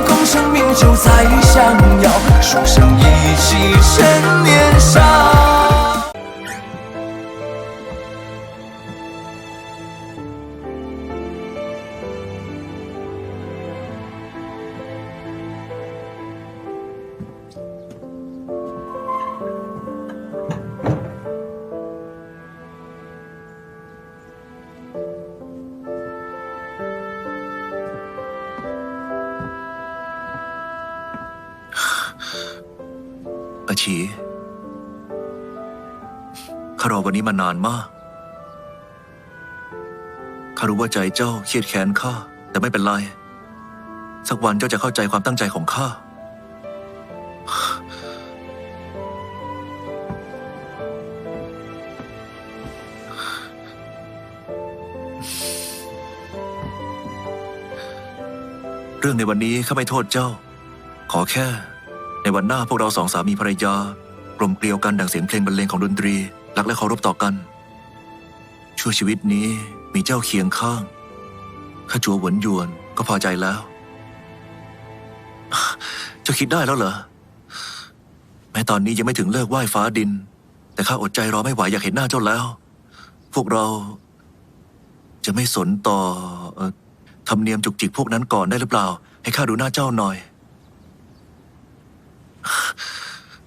功成名就在相邀，书生意气趁年少。 อาชีข้ารอวันนี้มานานมาก ข้ารู้ว่าใจเจ้าเครียดแค้นข้า แต่ไม่เป็นไร สักวันเจ้าจะเข้าใจความตั้งใจของข้า เรื่องในวันนี้ข้าไม่โทษเจ้า ขอแค่ ในวันหน้าพวกเราสองสามีภรรยากลมเกลียวกันดังเสียงเพลงบรรเลงของดนตรีรักและเคารพต่อกัน ชั่วชีวิตนี้มีเจ้าเคียงข้างข้าจัวหวนยวนก็พอใจแล้ว เจ้าคิดได้แล้วเหรอ แม้ตอนนี้ยังไม่ถึงเลิกไหว้ฟ้าดิน แต่ข้าอดใจรอไม่ไหวอยากเห็นหน้าเจ้าแล้ว พวกเรา จะไม่สนต่อธรรมเนียมจุกจิกพวกนั้นก่อนได้หรือเปล่า ให้ข้าดูหน้าเจ้าหน่อย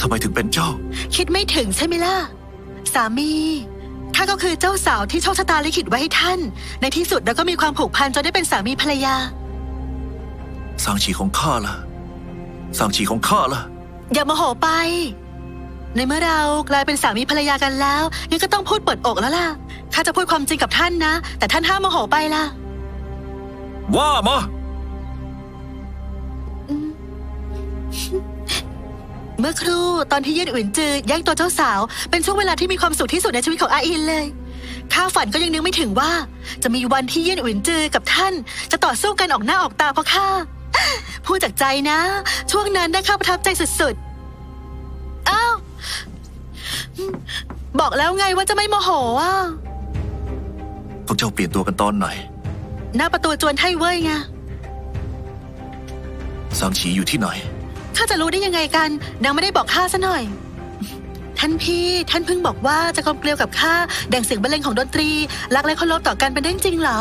ทำไมถึงเป็นเจ้า คิดไม่ถึงใช่ไหมล่ะ สามีข้าก็คือเจ้าสาวที่โชคชะตาลิขิตไว้ให้ท่าน ในที่สุดเราก็มีความผูกพันจนได้เป็นสามีภรรยา สางฉีของข้าล่ะ สางฉีของข้าล่ะ อย่าโมโหไป ในเมื่อเรากลายเป็นสามีภรรยากันแล้วงั้นก็ต้องพูดเปิดอกแล้วล่ะข้าจะพูดความจริงกับท่านนะ แต่ท่านห้ามโมโหไปล่ะ ว่ามา เมื่อครู่ตอนที่เย็นอื่นจือแย่งตัวเจ้าสาว เป็นช่วงเวลาที่มีความสุขที่สุดในชีวิตของอาอินเลย ข้าฝันก็ยังนึกไม่ถึงว่า จะมีวันที่เย็นอื่นจือกับท่าน จะต่อสู้กันออกหน้าออกตาเพราะข้าพูดจากใจนะ ช่วงนั้นได้ข้าประทับใจสุดๆอ้าวบอกแล้วไงว่าจะไม่โมโหอะพวกเจ้าเปลี่ยนตัวกันตอนไหนหน้าประตูจวนไทเว่ยไงสางฉีอยู่ที่ไหน ข้าจะรู้ได้ยังไงกัน นางไม่ได้บอกข้าซะหน่อย ท่านพี่ ท่านเพิ่งบอกว่าจะกลมเกลียวกับข้าแด่งเสียงบรรเลงของดนตรีรักและเคารพต่อกันเป็นเรื่องจริงเหรอ